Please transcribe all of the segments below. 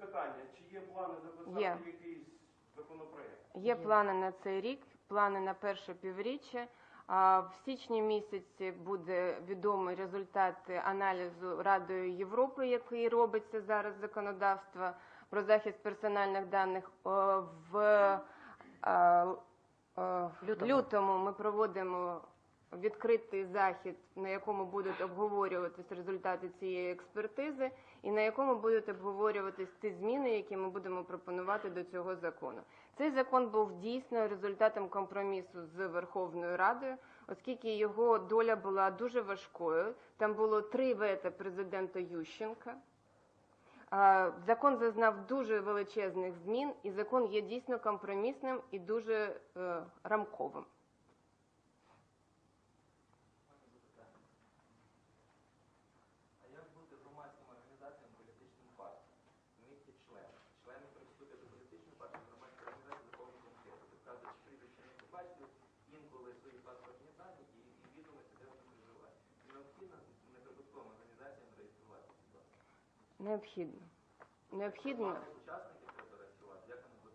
питання, чи є плани записати Є. якийсь законопроект? Є плани на цей рік, плани на перше півріччя. А В січні місяці буде відомий результат аналізу Радою Європи, який робиться зараз законодавство про захист персональних даних. О, В лютому ми проводимо відкритий захід, на якому будуть обговорюватись результати цієї експертизи, і на якому будуть обговорюватись ті зміни, які ми будемо пропонувати до цього закону. Цей закон був дійсно результатом компромісу з Верховною Радою, оскільки його доля була дуже важкою. Там було три вета президента Ющенка. Закон зазнав дуже величезних змін, і закон є дійсно компромісним і дуже е, рамковим. А як бути громадським організаціям, політичним партіям? У них є члени. Члени при вступі до політичної партії громадської організації закону конкретно. Ти вказуєш прізвище не побачив, інколи свої паспортні дані і, і відомості, де вони проживають. І необхідно неприбутковим організаціям реєструвати ці бази. Необхідно. Необхідно. Мати учасників треба реєструвати. Як вона буде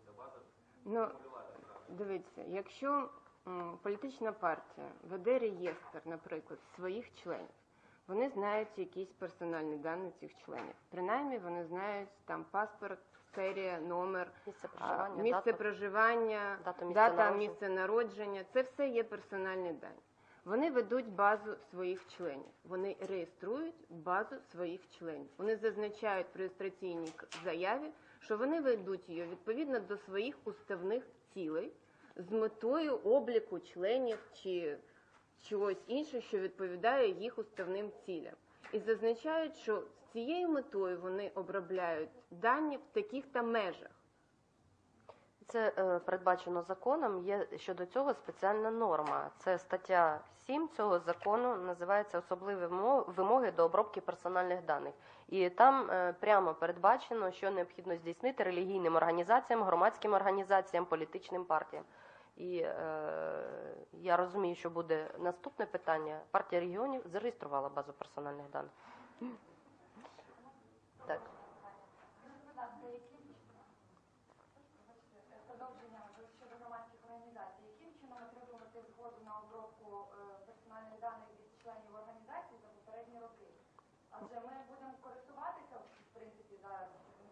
ця база Ну? Дивіться, якщо м, політична партія веде реєстр, наприклад, своїх членів, вони знають якісь персональні дані цих членів. Принаймні вони знають там паспорт, серія, номер, Місце а, проживання, місце дата. проживання, дата місце народження. Це все є персональні дані. Вони ведуть базу своїх членів. Вони реєструють базу своїх членів. Вони зазначають при реєстраційній заяві, що вони ведуть її відповідно до своїх уставних цілей з метою обліку членів чи чогось іншого, що відповідає їх уставним цілям. І зазначають, що з цією метою вони обробляють дані в таких та межах. Це е, передбачено законом. Є щодо цього спеціальна норма. Це стаття 7 цього закону, називається особливі вимоги до обробки персональних даних. І там е, прямо передбачено, що необхідно здійснити релігійним організаціям, громадським організаціям, політичним партіям. І е, я розумію, що буде наступне питання. Партія регіонів зареєструвала базу персональних даних. Так. Будь ласка, яким продовження щодо громадських організацій, яким чином отримувати згоду на обробку е, персональних даних від членів організації за попередні роки? Адже ми будемо користуватися в принципі зараз ну,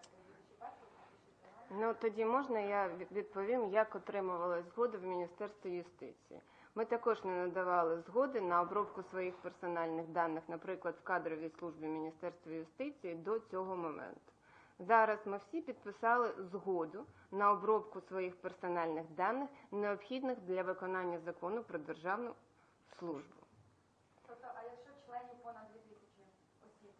як 2001 Ну тоді можна я відповім, як отримувала згоду в Міністерстві юстиції. Ми також не надавали згоди на обробку своїх персональних даних, наприклад, в кадровій службі Міністерства юстиції до цього моменту. Зараз ми всі підписали згоду на обробку своїх персональних даних, необхідних для виконання закону про державну службу. Тобто, а якщо членів понад 2000 осіб,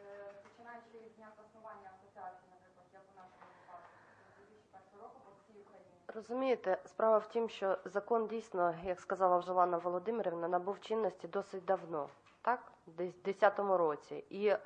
е, починаючи від дня заснування асоціації, наприклад, як у нашому випадку, з 2001 року по всій Україні, Розумієте, справа в тім, що закон дійсно, як сказала вже Лана Володимирівна, набув чинності досить давно, так? Десь в 10-му році. І е,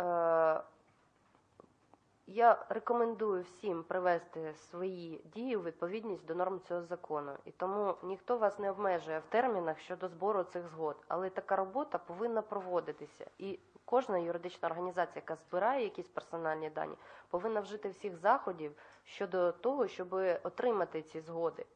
я рекомендую всім привести свої дії у відповідність до норм цього закону. І тому ніхто вас не обмежує в термінах щодо збору цих згод. Але така робота повинна проводитися. І кожна юридична організація, яка збирає якісь персональні дані, повинна вжити всіх заходів щодо того, щоб отримати ці згоди.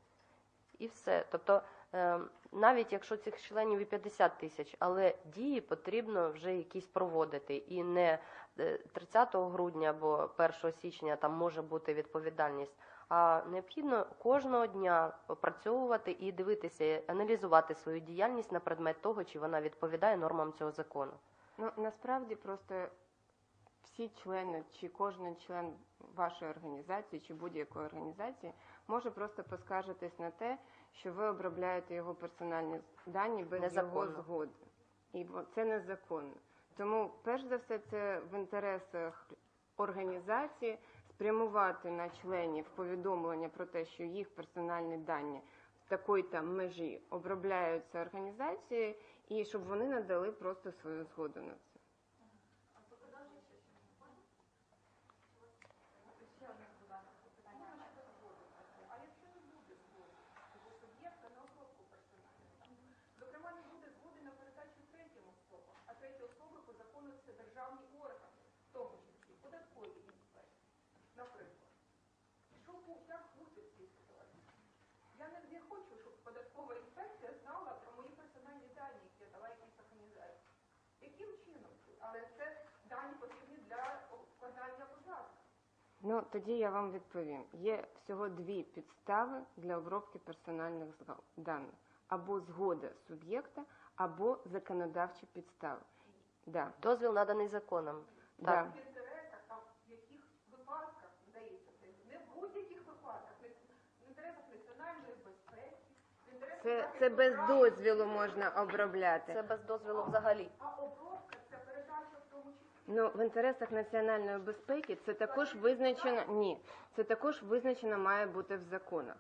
І все. Тобто, е, навіть якщо цих членів і 50 тисяч, але дії потрібно вже якісь проводити. І не е, 30 грудня або 1 січня там може бути відповідальність. А необхідно кожного дня опрацьовувати і дивитися, аналізувати свою діяльність на предмет того, чи вона відповідає нормам цього закону. Ну насправді просто всі члени чи кожен член вашої організації чи будь-якої організації може просто поскаржитись на те, що ви обробляєте його персональні дані без його згоди. І це незаконно. Тому, перш за все, це в інтересах організації спрямувати на членів повідомлення про те, що їх персональні дані в такої там межі обробляються організацією, і щоб вони надали просто свою згоду на це. Зокрема, не буде згоди на передачу третім особам, а треті особи по закону це державні Ну тоді я вам відповім. Є всього дві підстави для обробки персональних даних: або згода суб'єкта, або законодавчі підстави. Да, Дозвіл наданий законом. Так. В інтересах, в яких випадках, здається, це не в будь-яких випадках, в інтересах національної безпеки, в Це, без дозвілу можна обробляти. Це без дозволу взагалі. А обробка це передача в тому числі. Ну, в інтересах національної безпеки це також визначено. Ні, це також визначено має бути в законах.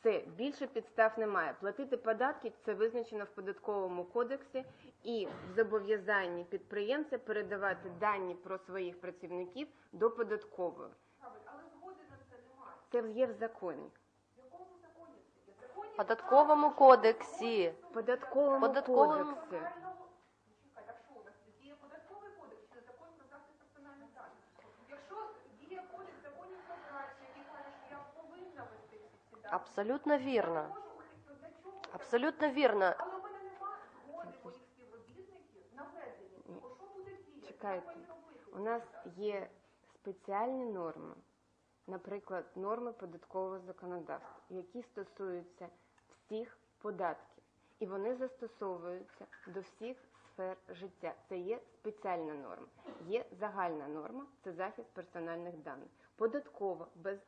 Все більше підстав немає. Платити податки це визначено в податковому кодексі і в зобов'язанні підприємця передавати дані про своїх працівників до податкової. Але згоди на це немає. Це є в законі. В якому законі? В законі податковому кодексі. Податковому, Податковому- кодексі. Загального- Чекай, так що у нас тут діє податковий кодекс чи закон про захист персональних даних? Якщо діє кодекс законів про працю, який каже, що я повинна вести всі ці дані, Абсолютно вірно. не? Абсолютно вірно. Але мене немає згоди моїх співробітників на ведення. цього. Що буде діяти? Чекайте. У нас є спеціальні норми, наприклад, норми податкового законодавства, які стосуються всіх податків, і вони застосовуються до всіх сфер життя. Це є спеціальна норма. Є загальна норма це захист персональних даних. Податкова без,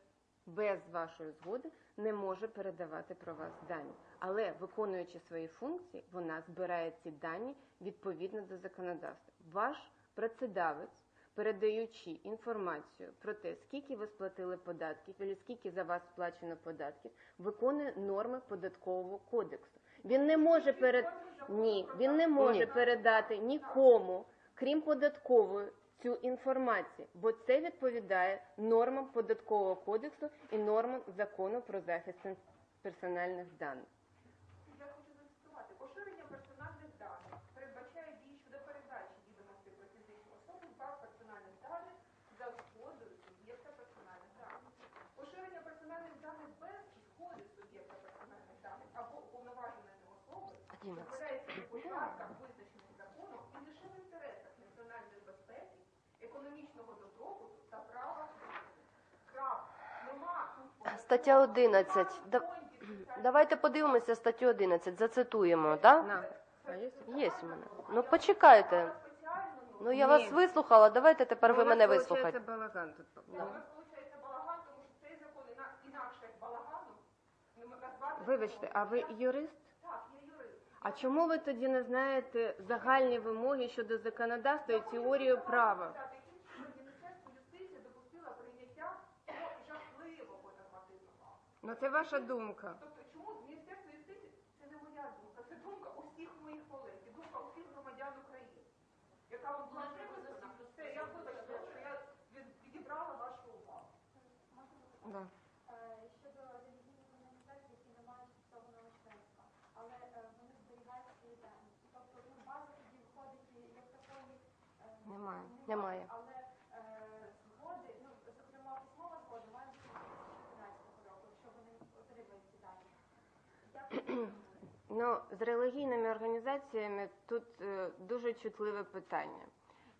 без вашої згоди не може передавати про вас дані, але виконуючи свої функції, вона збирає ці дані відповідно до законодавства. Ваш працедавець, передаючи інформацію про те, скільки ви сплатили податків, або скільки за вас сплачено податків, виконує норми податкового кодексу. Він не може перед ні, він не може Ні. передати нікому, крім податкової, цю інформацію, бо це відповідає нормам податкового кодексу і нормам закону про захист персональних даних. Я хочу зацитувати. Поширення персональних даних передбачає дії щодо передачі відомостей про фізичну особу баз персональних даних за згодою суб'єкта персональних даних. Поширення персональних даних без згоди суб'єкта персональних даних або уповноваженої особи. дозволяється у випадках, визначених законом, і лише в інтересах національної безпеки, економічного добробуту та права людини. Крапка. Нема тут Стаття 11. Да- Давайте подивимося статтю 11, зацитуємо, так? На, а є? Є у мене. Ну почекайте. Ну я Ні. вас вислухала, давайте тепер ви Ну, у мене нас вислухайте. балаган тут. Балаган, тому що цей закон іна- інакше як м- назвати. Вибачте, а ви юрист? Так, я юрист. А чому ви тоді не знаєте загальні вимоги щодо законодавства і теорію права? Ну це ваша думка. Тобто, чому Міністерство юстиції це не моя думка, це думка усіх моїх колег, і думка усіх громадян України, яка вам була виписана. Все, я вибачте, що я відібрала вашу увагу. Да. Е, щодо релігійних організацій, які не мають фіксованого членства, але е, вони зберігають свої дані. Тобто ну, база тоді виходить як такої е, Немає. Немає. Але е, згоди, ну зокрема письмова згода має бути з 2014 року, якщо вони отримають ці дані. Як ви Ну, з релігійними організаціями тут е, дуже чутливе питання.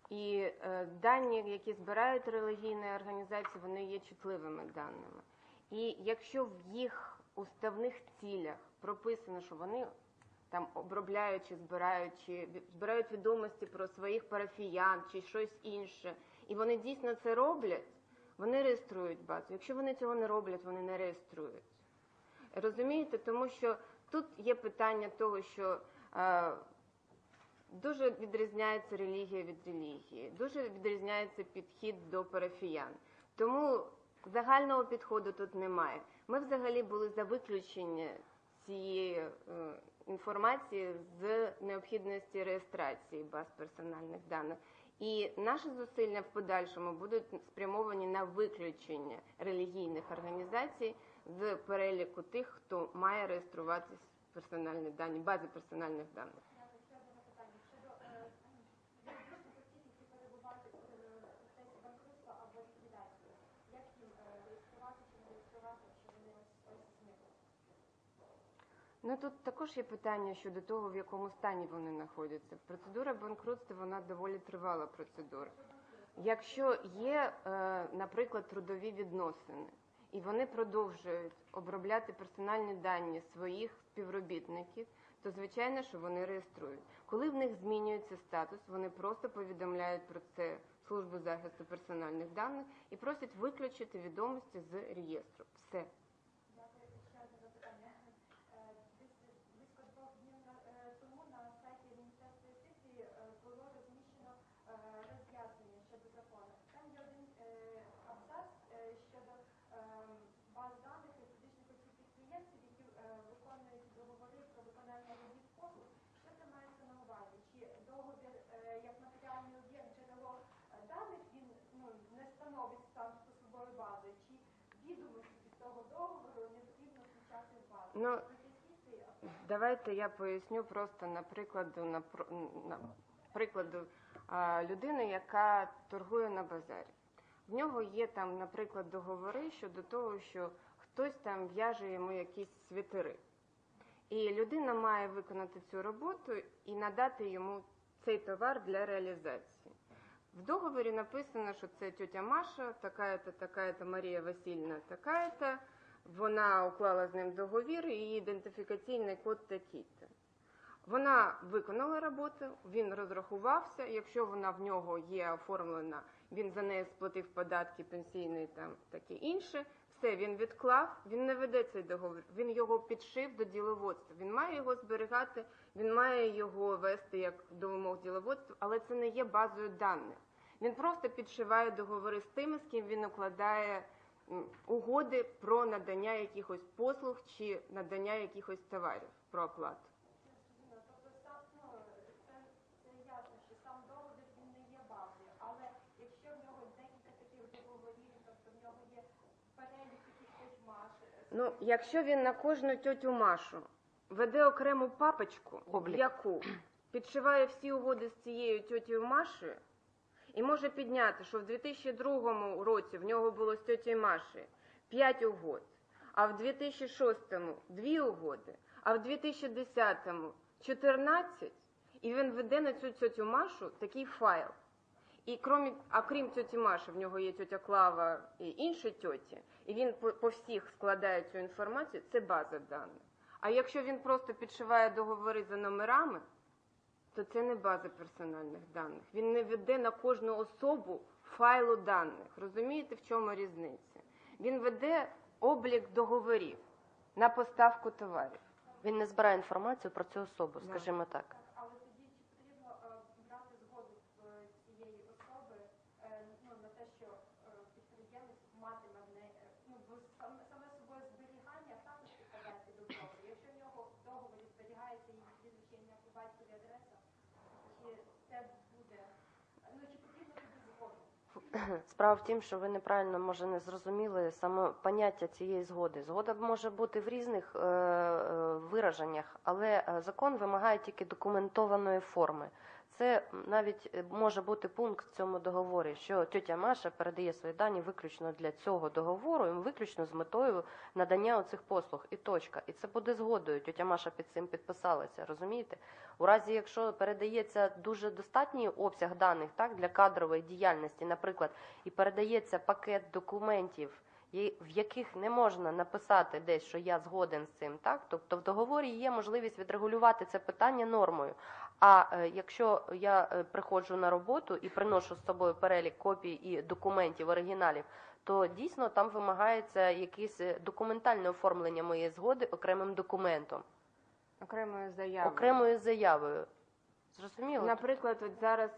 І е, дані, які збирають релігійні організації, вони є чутливими даними. І якщо в їх уставних цілях прописано, що вони там обробляючи, збираючи, збирають відомості про своїх парафіян чи щось інше, і вони дійсно це роблять, вони реєструють базу. Якщо вони цього не роблять, вони не реєструють. Розумієте, тому що тут є питання того, що е, дуже відрізняється релігія від релігії, дуже відрізняється підхід до парафіян. Тому загального підходу тут немає. Ми взагалі були за виключення цієї е, інформації з необхідності реєстрації баз персональних даних. І наші зусилля в подальшому будуть спрямовані на виключення релігійних організацій з переліку тих, хто має реєструвати персональні дані, бази персональних даних. Ну тут також є питання щодо того, в якому стані вони знаходяться. Процедура банкрутства вона доволі тривала процедура. Якщо є, е, наприклад, трудові відносини, і вони продовжують обробляти персональні дані своїх співробітників, то звичайно, що вони реєструють. Коли в них змінюється статус, вони просто повідомляють про це службу захисту персональних даних і просять виключити відомості з реєстру. Все. Дякую. Ще одне запитання. Е, Десь близько двох днів на- е, тому на сайті Міністерства юстиції е, було розміщено е, роз'яснення щодо закону. Там є один е, абзац е, щодо е, баз даних і фізичних осіб підприємців, які е, виконують договори про виконання робіт послуг. Що це мається на увазі? Чи договір е, як матеріальний об'єкт джерело е, даних він ну не становить сам по собою бази? Чи відомості від того договору не потрібно включати в базу? Ну. Давайте я поясню просто на прикладу на, на прикладу а, людини, яка торгує на базарі. В нього є там, наприклад, договори щодо того, що хтось там в'яже йому якісь світери. І людина має виконати цю роботу і надати йому цей товар для реалізації. В договорі написано, що це тетя Маша, така-то, така-то Марія Васильівна, така-то. Вона уклала з ним договір, і її ідентифікаційний код такий-то. Вона виконала роботу, він розрахувався. Якщо вона в нього є оформлена, він за неї сплатив податки, пенсійний там таке інше. Все, він відклав, він не веде цей договір, він його підшив до діловодства. Він має його зберігати, він має його вести як до вимог діловодства, але це не є базою даних. Він просто підшиває договори з тими, з ким він укладає угоди про надання якихось послуг чи надання якихось товарів про оплату. Сам це, це ясно, що сам договір він не є базою, але якщо в нього декілька таких договорів, в нього є перелік якихось маш, Ну, якщо він на кожну тьотю Машу веде окрему папочку, Облік. яку підшиває всі угоди з цією тьотєю Машею, і може підняти, що в 2002 році в нього було з тьотєю Машею 5 угод, а в 2006-му 2 угоди, а в 2010-му 14, і він веде на цю тьотю Машу такий файл. І крім, а крім тьоті Маші, в нього є тьотя Клава і інші тьоті, і він по, по всіх складає цю інформацію, це база даних. А якщо він просто підшиває договори за номерами, то це не база персональних даних. Він не веде на кожну особу файлу даних. Розумієте, в чому різниця? Він веде облік договорів на поставку товарів. Він не збирає інформацію про цю особу, Да. скажімо так. але тоді чи потрібно е, брати згоду е, цієї особи е, ну на те, що е, підприємець матиме в неї, е, ну бо саме, саме собою зберігання також підпадається до договору. Якщо в нього в договорі зберігається її прізвище, ім'я по батькові адреса, чи це буде ну чи потрібно тоді згоду? Справа в тім, що ви неправильно може не зрозуміли саме поняття цієї згоди. Згода може бути в різних е, е, вираженнях, але е, закон вимагає тільки документованої форми. Це навіть е, може бути пункт в цьому договорі, що тетя Маша передає свої дані виключно для цього договору, виключно з метою надання оцих послуг. І точка. І це буде згодою. Тетя Маша під цим підписалася. Розумієте? У разі, якщо передається дуже достатній обсяг даних так для кадрової діяльності, наприклад, і передається пакет документів, в яких не можна написати десь, що я згоден з цим, так тобто в договорі є можливість відрегулювати це питання нормою. А е, якщо я е, приходжу на роботу і приношу з собою перелік копій і документів оригіналів, то дійсно там вимагається якесь е, документальне оформлення моєї згоди окремим документом, Окремою заявою. окремою заявою. Зрозуміло? Наприклад, от зараз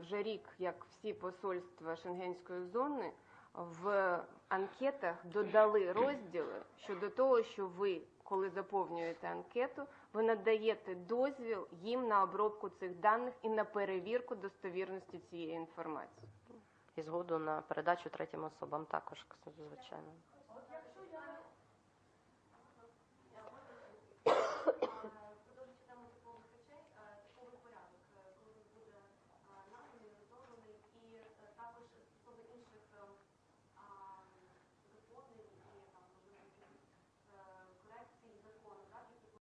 вже рік, як всі посольства Шенгенської зони в анкетах додали розділи щодо того, що ви, коли заповнюєте анкету, ви надаєте дозвіл їм на обробку цих даних і на перевірку достовірності цієї інформації. І згоду на передачу третім особам також, звичайно.